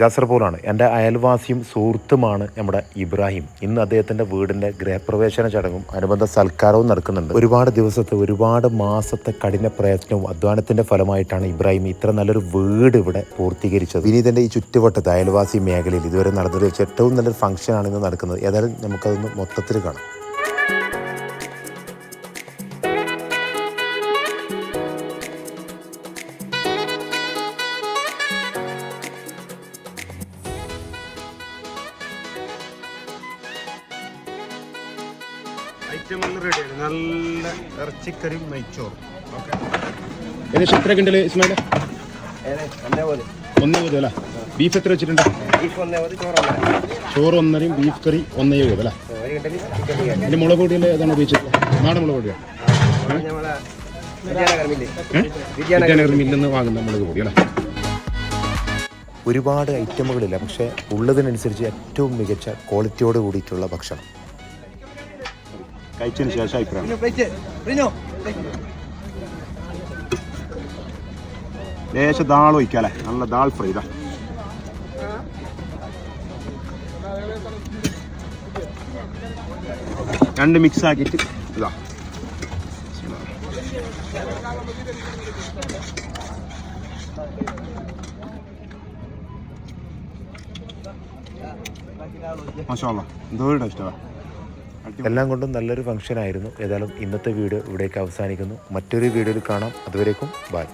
ജാസർ പോലാണ് എന്റെ അയൽവാസിയും സുഹൃത്തുമാണ് നമ്മുടെ ഇബ്രാഹിം. ഇന്ന് അദ്ദേഹത്തിന്റെ വീടിന്റെ ഗൃഹപ്രവേശന ചടങ്ങും അനുബന്ധ സൽക്കാരവും നടക്കുന്നുണ്ട്. ഒരുപാട് ദിവസത്തെ ഒരുപാട് മാസത്തെ കഠിന പ്രയത്നവും അധ്വാനത്തിന്റെ ഫലമായിട്ടാണ് ഇബ്രാഹിം ഇത്ര നല്ലൊരു വീട് ഇവിടെ പൂർത്തീകരിച്ചത്. വിനീതന്റെ ഈ ചുറ്റുവട്ടത്ത് അയൽവാസി മേഖലയിൽ ഇതുവരെ നടന്നത് വെച്ച് ഏറ്റവും നല്ലൊരു ഫംഗ്ഷനാണ് ഇന്ന് നടക്കുന്നത്. ഏതായാലും നമുക്കതൊന്ന് മൊത്തത്തിൽ കാണാം. ഐറ്റം എല്ലാം റെഡിയാണ് നല്ല ഇറച്ചിക്കറിയും നെയ്ച്ചോറും. ഓക്കെ ഏകദേശം എത്ര കിണ്ടൽ ഇസ്മായില? ഒന്നേ പോലും അല്ല? ബീഫ് എത്ര വെച്ചിട്ടുണ്ട്? ചോറ് ഒന്നരയും ബീഫ് കറി ഒന്നേ പോലും അല്ല? എന്റെ മുളക് പൊടിയിൽ ഏതാണ് ഉപയോഗിച്ചത്? നാടൻ മുളക് പൊടിയാണ് വിദ്യാനഗർ മില്ലിൽ നിന്ന് വാങ്ങുന്ന മുളക് പൊടി അല്ലേ? ഒരുപാട് ഐറ്റമുകളില്ല പക്ഷെ ഉള്ളതിനനുസരിച്ച് ഏറ്റവും മികച്ച ക്വാളിറ്റിയോട് കൂടിയിട്ടുള്ള ഭക്ഷണം. കഴിച്ചതിന് ശേഷം അഭിപ്രായം. ലേശം ദാൾ ഒഴിക്കാല്ലേ നല്ല ദാൾ ഫ്രൈ ഇതാ. രണ്ട് മിക്സ് ആക്കിയിട്ട് ഇതാ. മാഷാ എന്തോ ടേസ്റ്റാണ് എല്ലാം കൊണ്ടും നല്ലൊരു ഫംഗ്ഷൻ ആയിരുന്നു. ഏതായാലും ഇന്നത്തെ വീഡിയോ ഇവിടേക്ക് അവസാനിക്കുന്നു. മറ്റൊരു വീഡിയോയിൽ കാണാം. അതുവരേക്കും ബൈ